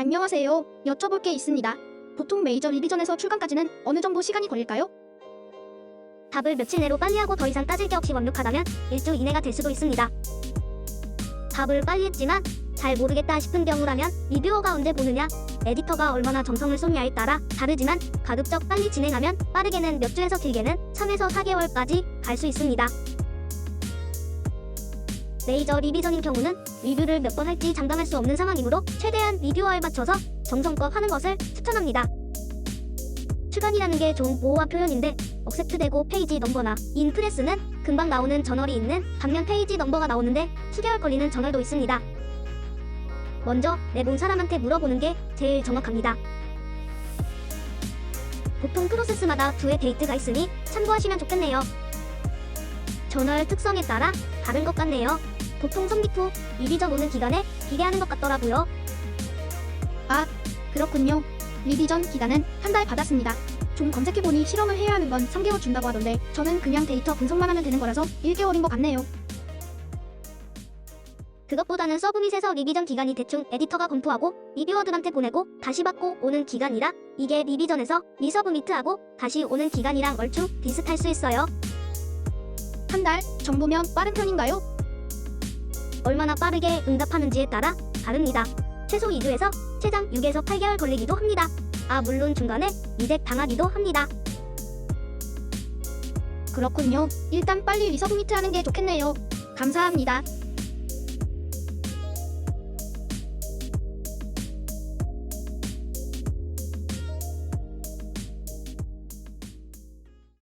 안녕하세요. 여쭤볼 게 있습니다. 보통 메이저 리비전에서 출간까지는 어느 정도 시간이 걸릴까요? 답을 며칠 내로 빨리 하고 더 이상 따질 게 없이 완벽하다면 일주 이내가 될 수도 있습니다. 답을 빨리 했지만 잘 모르겠다 싶은 경우라면 리뷰어가 언제 보느냐, 에디터가 얼마나 정성을 쏟냐에 따라 다르지만 가급적 빨리 진행하면 빠르게는 몇 주에서 길게는 3에서 4개월까지 갈 수 있습니다. 메이저 리비전인 경우는 리뷰를 몇 번 할지 장담할 수 없는 상황이므로 최대한 리뷰어에 맞춰서 정성껏 하는 것을 추천합니다. 출간이라는 게 좀 모호한 표현인데 억셉트되고 페이지 넘버나 인프레스는 금방 나오는 저널이 있는 반면 페이지 넘버가 나오는데 수개월 걸리는 저널도 있습니다. 먼저 내본 사람한테 물어보는 게 제일 정확합니다. 보통 프로세스마다 두의 데이트가 있으니 참고하시면 좋겠네요. 저널 특성에 따라 다른 것 같네요. 보통 후 리비전 오는 기간에 기대하는 것 같더라고요. 그렇군요. 리비전 기간은 한 달 받았습니다. 좀 검색해보니 실험을 해야 하는 건 3개월 준다고 하던데 저는 그냥 데이터 분석만 하면 되는 거라서 1개월인 것 같네요. 그것보다는 서브밋에서 리비전 기간이 대충 에디터가 검토하고 리뷰어들한테 보내고 다시 받고 오는 기간이라 이게 리비전에서 리서브미트하고 다시 오는 기간이랑 얼추 비슷할 수 있어요. 한 달 정도면 빠른 편인가요? 얼마나 빠르게 응답하는지에 따라 다릅니다. 최소 2주에서 최장 6에서 8개월 걸리기도 합니다. 아 물론 중간에 리젝 당하기도 합니다. 그렇군요. 일단 빨리 리서브미트 하는 게 좋겠네요. 감사합니다.